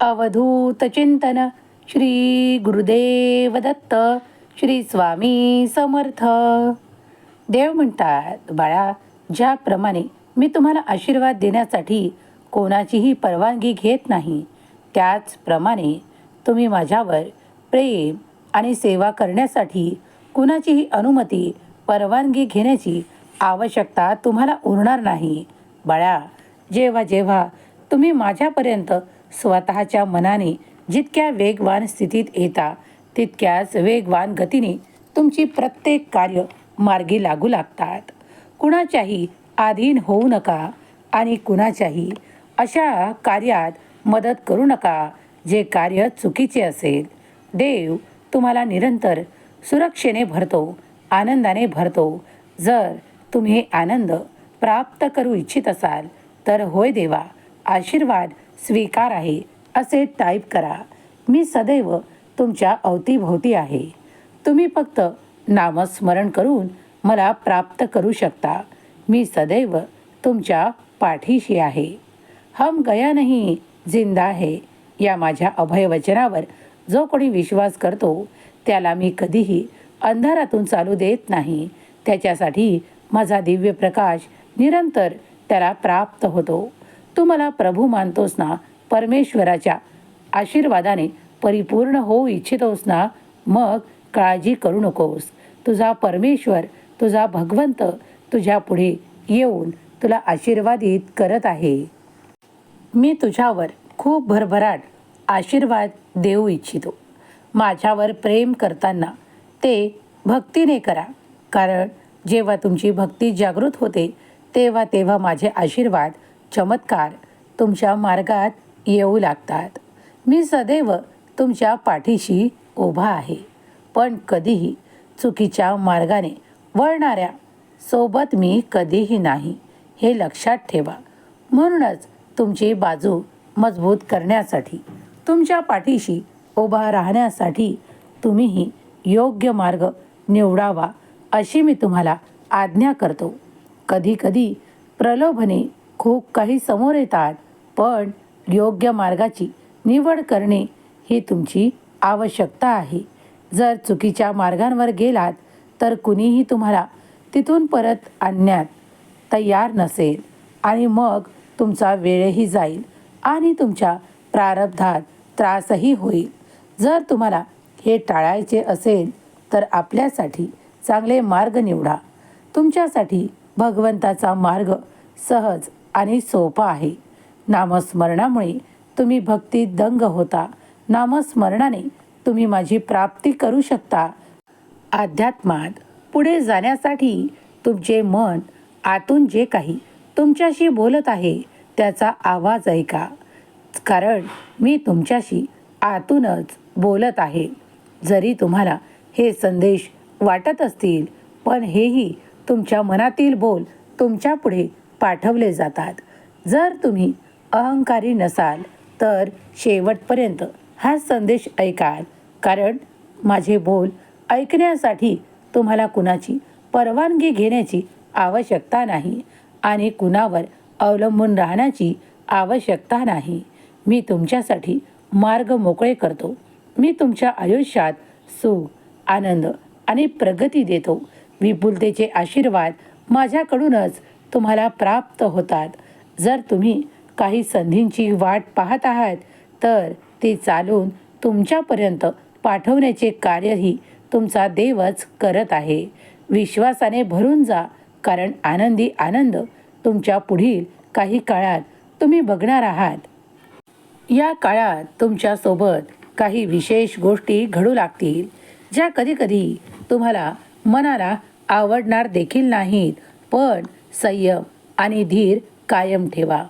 अवधूत चिंतन श्री गुरुदेव दत्त श्री स्वामी समर्थ. देव म्हणतात बाळा ज्याप्रमाणे मी तुम्हाला आशीर्वाद देण्यासाठी कोणाचीही परवानगी घेत नाही त्याचप्रमाणे तुम्ही माझ्यावर प्रेम आणि सेवा करण्यासाठी कुणाचीही अनुमती परवानगी घेण्याची आवश्यकता तुम्हाला उरणार नाही. बाळा जेव्हा जेव्हा तुम्ही माझ्यापर्यंत स्वतःच्या मनाने जितक्या वेगवान स्थितीत येता तितक्याच वेगवान गतीने तुमची प्रत्येक कार्य मार्गी लागू लागतात. कुणाच्याही अधीन होऊ नका आणि कुणाच्याही अशा कार्यात मदत करू नका जे कार्य चुकीचे असेल. देव तुम्हाला निरंतर सुरक्षेने भरतो आनंदाने भरतो. जर तुम्ही आनंद प्राप्त करू इच्छित असाल तर होय देवा आशीर्वाद स्वीकार आहे असे टाईप करा. मी सदैव तुमच्या अवतीभोवती आहे. तुम्ही फक्त नामस्मरण करून मला प्राप्त करू शकता. मी सदैव तुमच्या पाठीशी आहे. हम गया नाही जिंदा आहे या माझ्या अभयवचनावर जो कोणी विश्वास करतो त्याला मी कधीही अंधारातून चालू देत नाही. त्याच्यासाठी माझा दिव्य प्रकाश निरंतर त्याला प्राप्त होतो. तू मला प्रभू मानतोस ना परमेश्वराच्या आशीर्वादाने परिपूर्ण होऊ इच्छितोस ना मग काळजी करू नकोस. तुझा परमेश्वर तुझा भगवंत तुझ्या पुढे येऊन तुला आशीर्वादित करत आहे. मी तुझ्यावर खूप भरभराट आशीर्वाद देऊ इच्छितो. माझ्यावर प्रेम करताना ते भक्तीने करा कारण जेव्हा तुमची भक्ती जागृत होते तेव्हा तेव्हा माझे आशीर्वाद चमत्कार तुमच्या मार्गात येऊ लागतात. मी सदैव तुमच्या पाठीशी उभा आहे. पण कधीही चुकीच्या मार्गाने वळणाऱ्या सोबत मी कधीही नाही हे लक्षात ठेवा. म्हणूनच तुमची बाजू मजबूत करण्यासाठी तुमच्या पाठीशी उभा राहण्यासाठी तुम्हीही योग्य मार्ग निवडावा अशी मी तुम्हाला आज्ञा करतो. कधीकधी प्रलोभने खूप काही समोर येतात पण योग्य मार्गाची निवड करणे ही तुमची आवश्यकता आहे. जर चुकीच्या मार्गांवर गेलात तर कुणीही तुम्हाला तिथून परत आणण्यात तयार नसेल आणि मग तुमचा वेळही जाईल आणि तुमच्या प्रारब्धात त्रासही होईल. जर तुम्हाला हे टाळायचे असेल तर आपल्यासाठी चांगले मार्ग निवडा. तुमच्यासाठी भगवंताचा मार्ग सहज आणि सोपा आहे. नामस्मरणामुळे तुम्ही भक्तीत दंग होता. नामस्मरणाने तुम्ही माझी प्राप्ती करू शकता. अध्यात्मात पुढे जाण्यासाठी तुमचे मन आतून जे काही तुमच्याशी बोलत आहे त्याचा आवाज ऐका. कारण मी तुमच्याशी आतूनच बोलत आहे. जरी तुम्हाला हे संदेश वाटत असतील पण हेही तुमच्या मनातील बोल तुमच्यापुढे पाठवले जातात. जर तुम्ही अहंकारी नसाल तर शेवटपर्यंत हा संदेश ऐकाल. कारण माझे बोल ऐकण्यासाठी तुम्हाला कुणाची परवानगी घेण्याची आवश्यकता नाही आणि कुणावर अवलंबून राहण्याची आवश्यकता नाही. मी तुमच्यासाठी मार्ग मोकळे करतो. मी तुमच्या आयुष्यात सुख आनंद आणि प्रगती देतो. विपुलतेचे आशीर्वाद माझ्याकडूनच तुम्हाला प्राप्त होतात. जर तुम्ही काही संधींची वाट पाहत आहात तर ती चालून तुमच्यापर्यंत पाठवण्याचे कार्यही तुमचा देवच करत आहे. विश्वासाने भरून जा कारण आनंदी आनंद तुमच्या पुढील काही काळात तुम्ही बघणार आहात. या काळात तुमच्यासोबत काही विशेष गोष्टी घडू लागतील ज्या कधीकधी तुम्हाला मनाला आवडणार देखील नाहीत पण संयम आणि धीर कायम ठेवा.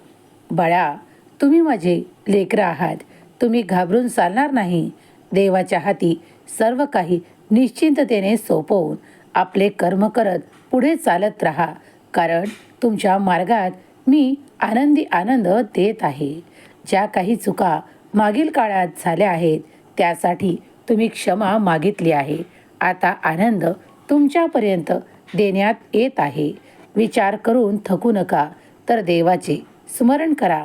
बाळा तुम्ही माझे लेकरं आहात. तुम्ही घाबरून चालणार नाही. देवाच्या हाती सर्व काही निश्चिंततेने सोपवून आपले कर्म करत पुढे चालत राहा. कारण तुमच्या मार्गात मी आनंदी आनंद देत आहे. ज्या काही चुका मागील काळात झाल्या आहेत त्यासाठी तुम्ही क्षमा मागितली आहे. आता आनंद तुमच्यापर्यंत देण्यात येत आहे. विचार करून थकू नका तर देवाचे स्मरण करा.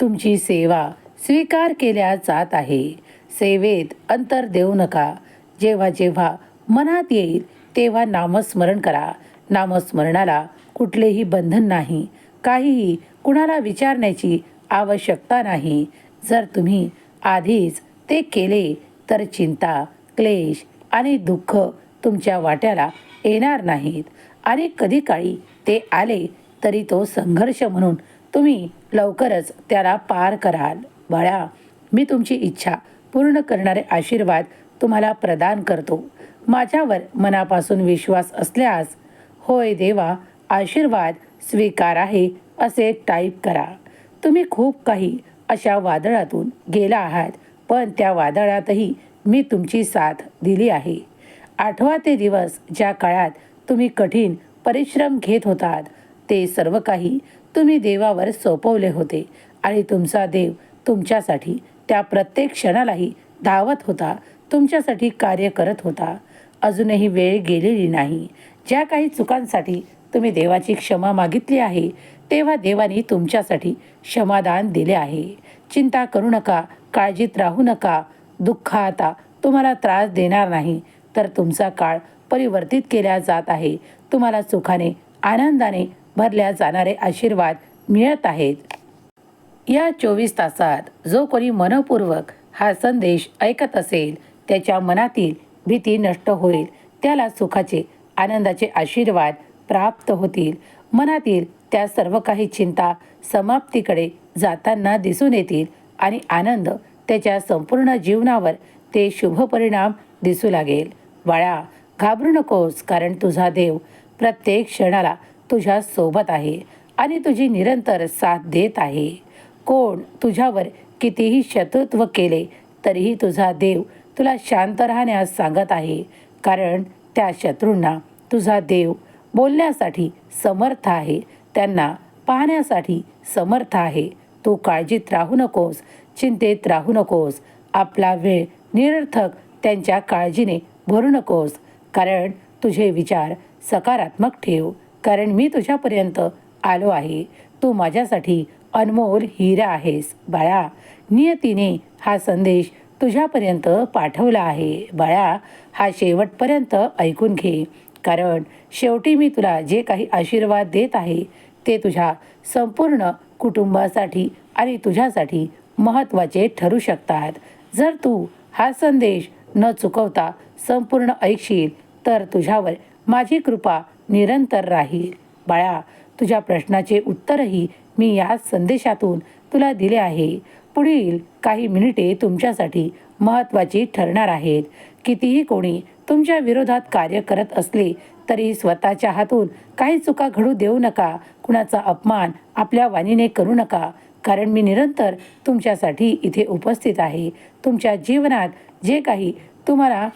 तुमची सेवा स्वीकार केल्या जात आहे. सेवेत अंतर देऊ नका. जेव्हा जेव्हा मनात येईल तेव्हा नामस्मरण करा. नामस्मरणाला कुठलेही बंधन नाही. काहीही कुणाला विचारण्याची आवश्यकता नाही. जर तुम्ही आधीच ते केले तर चिंता क्लेश आणि दुःख तुमच्या वाट्याला येणार नाहीत. आणि कधी काळी ते आले तरी तो संघर्ष म्हणून तुम्ही लवकरच त्याला पार कराल. बाळा मी तुमची इच्छा पूर्ण करणारे आशीर्वाद तुम्हाला प्रदान करतो. माझ्यावर मनापासून विश्वास असल्यास होय देवा आशीर्वाद स्वीकार आहे असे टाईप करा. तुम्ही खूप काही अशा वादळातून गेला आहात पण त्या वादळातही मी तुमची साथ दिली आहे. आठवा ते दिवस ज्या काळात तुम्ही कठीण परिश्रम घेत होतात. ते सर्व काही तुम्ही देवावर सोपवले होते आणि तुमचा देव तुमच्यासाठी त्या प्रत्येक क्षणालाही धावत होता तुमच्यासाठी कार्य करत होता. अजूनही वेळ गेलेली नाही. ज्या काही चुकांसाठी तुम्ही देवाची क्षमा मागितली आहे तेव्हा देवाने तुमच्यासाठी क्षमादान दिले आहे. चिंता करू नका काळजीत राहू नका. दुःख आता तुम्हाला त्रास देणार नाही तर तुमचा काळ परिवर्तित केल्या जात आहे. तुम्हाला सुखाने आनंदाने भरल्या जाणारे आशीर्वाद मिळत आहेत. या चोवीस तासात जो कोणी मनपूर्वक हा संदेश ऐकत असेल त्याच्या मनातील भीती नष्ट होईल. त्याला सुखाचे आनंदाचे आशीर्वाद प्राप्त होतील. मनातील त्या सर्व काही चिंता समाप्तीकडे जाताना दिसून येतील आणि आनंद त्याच्या संपूर्ण जीवनावर ते शुभ परिणाम दिसू लागेल. बाळा घाबरू नकोस कारण तुझा देव प्रत्येक क्षणाला तुझ्या सोबत आहे आणि तुझी निरंतर साथ देत आहे. कोण तुझ्यावर कितीही शत्रुत्व केले तरीही तुझा देव तुला शांत राहण्यास सांगत आहे. कारण त्या शत्रूंना तुझा देव बोलण्यासाठी समर्थ आहे. त्यांना पाहण्यासाठी समर्थ आहे. तू काळजीत राहू नकोस चिंतेत राहू नकोस. आपला वेळ निरर्थक त्यांच्या काळजीने भरू नकोस. कारण तुझे विचार सकारात्मक ठेव. कारण मी तुझ्यापर्यंत आलो आहे. तू माझ्यासाठी अनमोल हिरा आहेस बाळा. नियतीने हा संदेश तुझ्यापर्यंत पाठवला आहे बाळा. हा शेवटपर्यंत ऐकून घे. कारण शेवटी मी तुला जे काही आशीर्वाद देत आहे ते तुझ्या संपूर्ण कुटुंबासाठी आणि तुझ्यासाठी महत्त्वाचे ठरू शकतात. जर तू हा संदेश न चुकवता संपूर्ण ऐकशील तर तुझ्यावर माझी कृपा निरंतर राहील. बाळा तुझ्या प्रश्नाचे उत्तरही मी या संदेशातून तुला दिले आहे. पुढील काही मिनिटे तुमच्यासाठी महत्त्वाची ठरणार आहेत. कितीही कोणी तुमच्या विरोधात कार्य करत असले तरी स्वतःच्या हातून काही चुका घडू देऊ नका. कुणाचा अपमान आपल्या वाणीने करू नका. कारण मी निरंतर तुमच्यासाठी इथे उपस्थित आहे. तुमच्या जीवनात जे काही तुम्हाला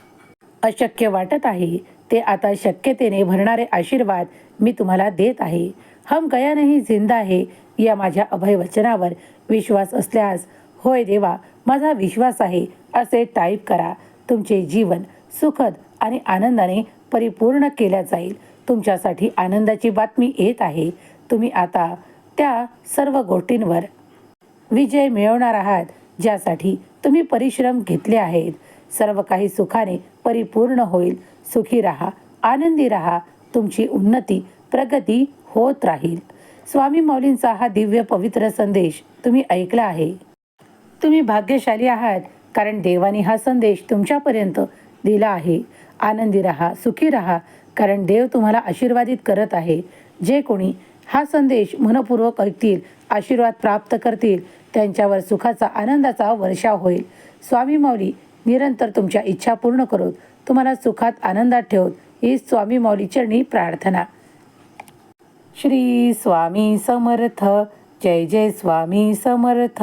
अशक्य वाटत आहे. ते आता शक्यतेने भरणारे आशीर्वाद मी तुम्हाला देत आहे. हम गया नाही जिंदा आहे या माझ्या अभय वचनावर विश्वास असल्यास होय देवा माझा विश्वास आहे असे टाईप करा. तुमचे जीवन सुखद आणि आनंदाने परिपूर्ण केल्या जाईल. तुमच्यासाठी आनंदाची बातमी येत आहे. तुम्ही आता त्या सर्व गोष्टींवर विजय मिळवणार आहात ज्यासाठी तुम्ही परिश्रम घेतले आहेत. सर्व काही सुखाने परिपूर्ण होईल. सुखी राहा आनंदी राहा तुमची उन्नती प्रगती होत राहील. स्वामी मौलींचा हा दिव्य पवित्र संदेश तुम्ही ऐकला आहे. तुम्ही भाग्यशाली आहात कारण देवाने हा संदेश तुमच्यापर्यंत दिला आहे. आनंदी राहा सुखी राहा कारण देव तुम्हाला आशीर्वादित करत आहे. जे कोणी हा संदेश मनपूर्वक ऐकतील आशीर्वाद प्राप्त करतील त्यांच्यावर सुखाचा आनंदाचा वर्षाव होईल. स्वामी मौली निरंतर तुमच्या इच्छा पूर्ण करून तुम्हाला सुखात आनंदात ठेवत ही स्वामी मौलीचरणी प्रार्थना. श्री स्वामी समर्थ. जय जय स्वामी समर्थ.